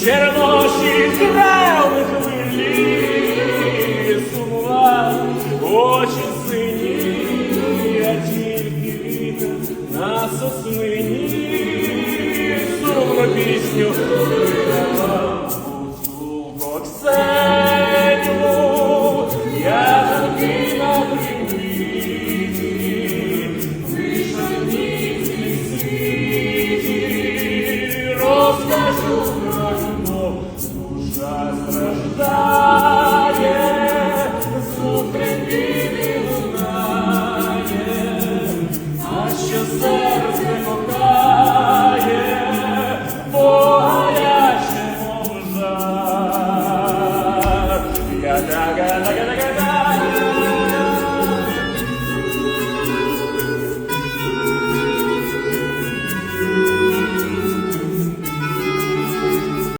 червоноші трави хвилі, сумував очі сині, а тільки вітер на соснині, А Що серце